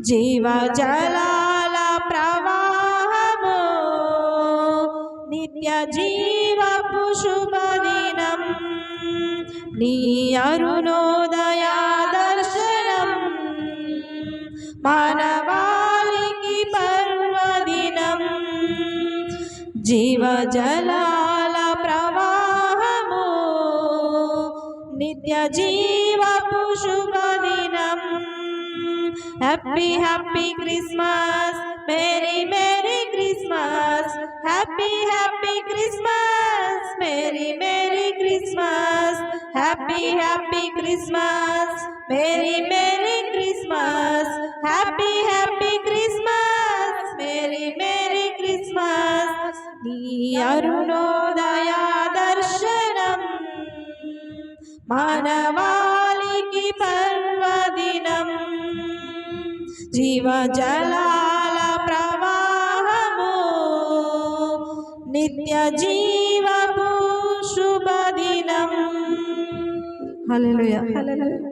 జీవ జలాల ప్రవాహము నిత్య జీవపు శుభదినం నీ అరుణోదయా దర్శనం మానవాళికి పర్వదినం జీవ జలాల ప్రవాహము నిత్య జీవపు శుభదినం Happy, happy Christmas. Merry, merry Christmas. Happy, happy Christmas. Merry, merry Christmas. Happy, happy Christmas. Merry, merry Christmas. Happy, happy Christmas. Merry, merry Christmas. Diyarunodaya darshanam. Manava. జీవ జలాల ప్రవాహము నిత్య జీవపు శుభదినం. హల్లెలూయా హల్లెలూయా